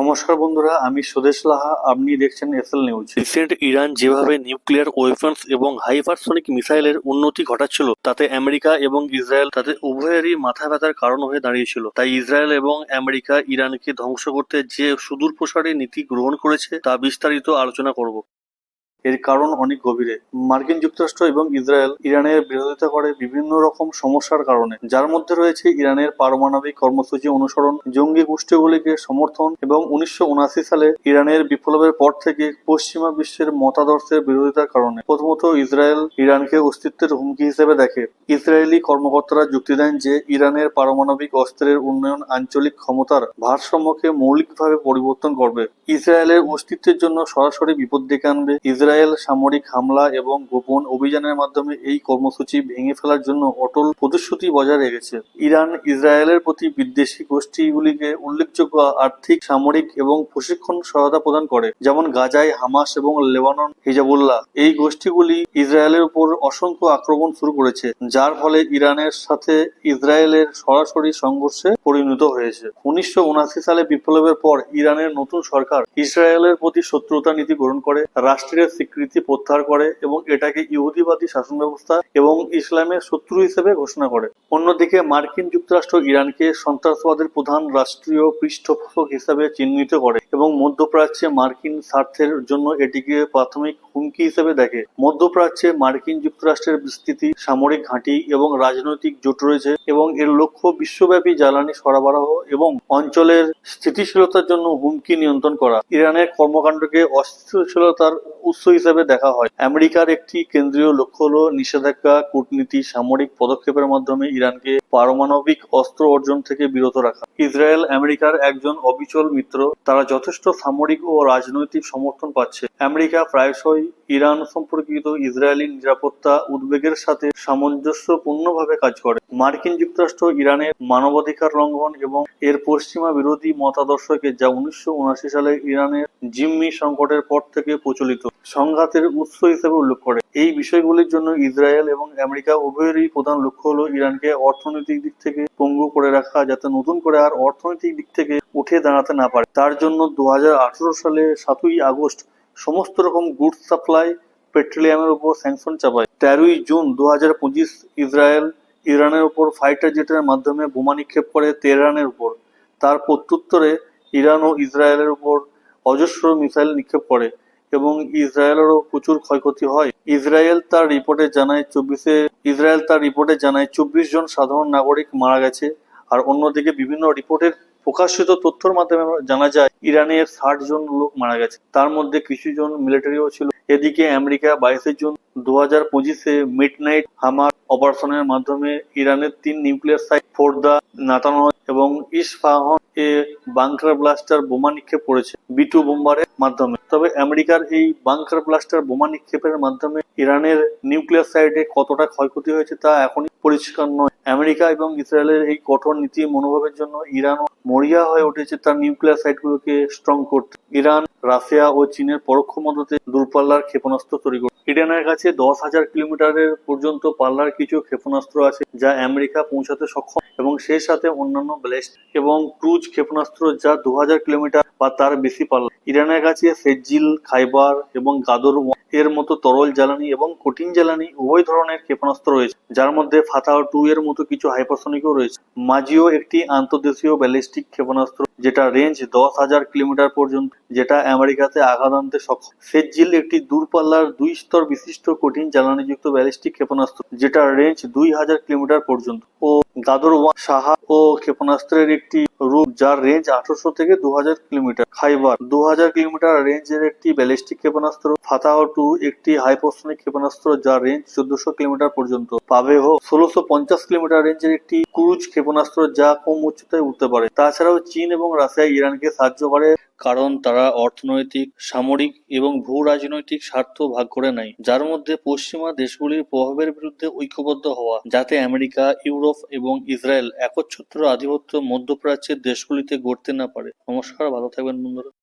নমস্কার বন্ধুরা, আমি সুদেশ লাহা, আপনি দেখছেন এসএল নিউজ রিসেন্ট ইরান যেভাবে নিউক্লিয়ার ওয়েপন্স এবং হাইপারসনিক মিসাইলের উন্নতি ঘটাচ্ছিল, তাতে আমেরিকা এবং ইসরায়েল তাদের উভয়েরই মাথা ব্যথার কারণ হয়ে দাঁড়িয়েছিল। তাই ইসরায়েল এবং আমেরিকা ইরানকে ধ্বংস করতে যে সুদূর প্রসারী নীতি গ্রহণ করেছে, তা বিস্তারিত আলোচনা করব। এর কারণ অনেক গভীরে। মার্কিন যুক্তরাষ্ট্র এবং ইসরায়েল ইরানের বিরোধিতা করে বিভিন্ন রকম সমস্যার কারণে, যার মধ্যে রয়েছে ইরানের পারমাণবিক কর্মসূচি অনুসরণ, জঙ্গি গোষ্ঠীগুলিকে সমর্থন এবং উনিশশো সালে ইরানের বিপ্লবের পর থেকে পশ্চিমা বিশ্বের মতাদর্শের বিরোধিতার কারণে, প্রথমত ইসরায়েল ইরানকে অস্তিত্বের হুমকি হিসেবে দেখে। ইসরায়েলি কর্মকর্তারা যুক্তি দেন যে ইরানের পারমাণবিক অস্ত্রের উন্নয়ন আঞ্চলিক ক্ষমতার ভারসাম্যকে মৌলিকভাবে পরিবর্তন করবে। ইসরায়েলের অস্তিত্বের জন্য সরাসরি বিপদ ডেকে আনবে। ইসরায়েল সামরিক হামলা এবং গোপন অভিযানের মাধ্যমে এই কর্মসূচি ভেঙে ফেলার জন্য অটল প্রতিশ্রুতি বজায় রেখেছে। ইরান, ইসরায়েলের প্রতি বিদ্বেষী গোষ্ঠীগুলিকে উল্লেখযোগ্য আর্থিক, সামরিক এবং প্রশিক্ষণ সহায়তা প্রদান করে, যেমন গাজায় হামাস এবং লেবানন হিজাবুল্লাহ। এই গোষ্ঠীগুলি ইসরায়েলের উপর অসংখ্য আক্রমণ শুরু করেছে, যার ফলে ইরানের সাথে ইসরায়েলের সরাসরি সংঘর্ষে পরিণত হয়েছে। উনিশশো উনআশি সালে বিপ্লবের পর ইরানের নতুন সরকার ইসরায়েলের প্রতি শত্রুতা নীতি গ্রহণ করে, রাষ্ট্রের স্বীকৃতি প্রত্যাহার করে এবং এটাকে ইহুদিবাদী শাসন ব্যবস্থা এবং ইসলামের শত্রু হিসেবে ঘোষণা করে। অন্যদিকে মার্কিন যুক্তরাষ্ট্র ইরানকে সন্ত্রাসবাদের প্রধান রাষ্ট্রীয় পৃষ্ঠপোষক হিসেবে চিহ্নিত করে এবং মধ্যপ্রাচ্যে মার্কিন স্বার্থের জন্য এটিকে প্রাথমিক হুমকি হিসেবে দেখে। মধ্যপ্রাচ্যে মার্কিন যুক্তরাষ্ট্রের বিস্তৃতি, সামরিক ঘাঁটি এবং রাজনৈতিক জোট রয়েছে এবং এর লক্ষ্য বিশ্বব্যাপী জ্বালানি সরবরাহ এবং অঞ্চলের স্থিতিশীলতার জন্য হুমকি নিয়ন্ত্রণ করা। ইরানের কর্মকাণ্ডকে অস্থিতিশীলতার উৎস হিসেবে দেখা হয়। আমেরিকার একটি কেন্দ্রীয় লক্ষ্য হল নিষেধাজ্ঞা, কূটনীতি, সামরিক পদক্ষেপের মাধ্যমে ইরানকে পারমাণবিক অস্ত্র অর্জন থেকে বিরত রাখা। ইসরায়েল আমেরিকার একজন অবিচল মিত্র, তারা যথেষ্ট সামরিক ও রাজনৈতিক সমর্থন পাচ্ছে। আমেরিকা প্রায়শই ইরান সম্পর্কিত ইসরায়েলি নিরাপত্তা উদ্বেগের সাথে সামঞ্জস্যপূর্ণভাবে কাজ করে। মার্কিন যুক্তরাষ্ট্র ইরানের মানবাধিকার লঙ্ঘন এবং এর পশ্চিমা বিরোধী মতাদর্শকে যা উনিশশো উনআশি সালে ইরানের জিম্মি সংকটের পর থেকে প্রচলিত। সংঘাতের উৎস হিসেবে উল্লেখ করে। এই বিষয়গুলির জন্য ইসরায়েল এবং আমেরিকা উভয়েরই প্রধান লক্ষ্য হলো ইরানকে অর্থনৈতিক দিক থেকে পঙ্গু করে রাখা, যাতে নতুন করে আর অর্থনৈতিক দিক থেকে উঠে দাঁড়াতে না পারে। তার জন্য দু সালে সাতই আগস্ট সমস্ত রকম গুডস সাপ্লাই, পেট্রোলিয়ামের উপর স্যাংশন চাপায়। তেরোই জুন দু হাজার পঁচিশ ইসরায়েল ইরানের উপর ফাইটার জেটের মাধ্যমে বোমা নিক্ষেপ করে তেহরানের উপর তার প্রত্যুত্তরে ইরান ও ইসরায়েলের উপর অজস্র মিসাইল নিক্ষেপ করে। এবং ইসরায়েলেরও প্রচুর ক্ষয়ক্ষতি হয়। ইসরায়েল তার রিপোর্টে জানায় চব্বিশে ইসরায়েল তার রিপোর্টে জানায় চব্বিশ জন সাধারণ নাগরিক মারা গেছে। আর অন্যদিকে বিভিন্ন রিপোর্টের প্রকাশিত তথ্যের মাধ্যমে জানা যায়, ইরানের ষাট জন লোক মারা গেছে। তার মধ্যে কিছু জন মিলিটারিও ছিল। এদিকে আমেরিকা বাইশে জুন দু হাজার পঁচিশে হামার অপারেশনের মাধ্যমে ইরানের তিন নিউক্লিয়ার সাইট ফোর্দা এবং এ বাংকার ব্লাস্টার বোমা নিক্ষেপ করেছে বোম্বারের মাধ্যমে। তবে আমেরিকার এই বাংকার ব্লাস্টার বোমা নিক্ষেপের মাধ্যমে ইরানের নিউক্লিয়ার সাইটে কতটা ক্ষয়ক্ষতি হয়েছে তা এখনই পরিষ্কার নয়। আমেরিকা এবং ইসরায়েলের এই কঠোর নীতি মনোভাবের জন্য ইরানও মরিয়া হয়ে উঠেছে তার নিউক্লিয়ার সাইটগুলোকে স্ট্রং করতে। ইরান, রাশিয়া ও চীনের পরোক্ষ মদতে দূরপাল্লার ক্ষেপণাস্ত্র তৈরি করে ইরানের কাছে দশ হাজার কিলোমিটারের পর্যন্ত পাল্লার কিছু ক্ষেপণাস্ত্র আছে যা আমেরিকা পৌঁছাতে সক্ষম এবং সেই সাথে অন্যান্য ব্লেস্ট এবং ক্রুজ ক্ষেপণাস্ত্র যা দু হাজার কিলোমিটার বা তার বেশি পাল্লা ইরানের কাছে সেজিল খাইবার এবং গাদর এর মতো তরল জ্বালানি এবং কঠিন জ্বালানি উভয় ধরনের ক্ষেপণাস্ত্র রয়েছে, যার মধ্যে ফাতাহ টু এর মতো কিছু হাইপারসনিকও রয়েছে। মাজিও একটি আন্তর্দেশীয় ব্যালিস্টিক ক্ষেপণাস্ত্র, যেটা রেঞ্জ দশ হাজার কিলোমিটার পর্যন্ত, যেটা আমেরিকাতে আঘাত আনতে সক্ষম। সেজিল একটি দূরপাল্লার দুই স্তর বিশিষ্ট কঠিন জ্বালানিযুক্ত ব্যালিস্টিক ক্ষেপণাস্ত্র, যেটা রেঞ্জ দুই হাজার কিলোমিটার পর্যন্ত। ও গাদর ওয়ান সাহা ও ক্ষেপণাস্ত্রের একটি রূপ যার রেঞ্জ আঠারোশো থেকে দু হাজার কিলোমিটার। খাইবার দু হাজার কিলোমিটার রেঞ্জের একটি ব্যালিস্টিক ক্ষেপণাস্ত্র, ফাতাহ টু একটি হাইপারসনিক ক্ষেপণাস্ত্র যার রেঞ্জ চোদ্দশো কিলোমিটার পর্যন্ত। পাবেহ ষোলোশো পঞ্চাশ কিলোমিটার রেঞ্জের একটি ক্রুজ ক্ষেপণাস্ত্র যা কম উচ্চতায় উঠতে পারে। তাছাড়াও চীন এবং রাশিয়া ইরানকে সাহায্য করে, কারণ তারা অর্থনৈতিক, সামরিক এবং ভূ রাজনৈতিক স্বার্থ ভাগ করে নেয়, যার মধ্যে পশ্চিমা দেশগুলির প্রভাবের বিরুদ্ধে ঐক্যবদ্ধ হওয়া, যাতে আমেরিকা, ইউরোপ এবং ইসরায়েল একচ্ছত্র আধিপত্য মধ্যপ্রাচ্যের দেশগুলিতে গড়তে না পারে। নমস্কার ভালো থাকবেন বন্ধুরা।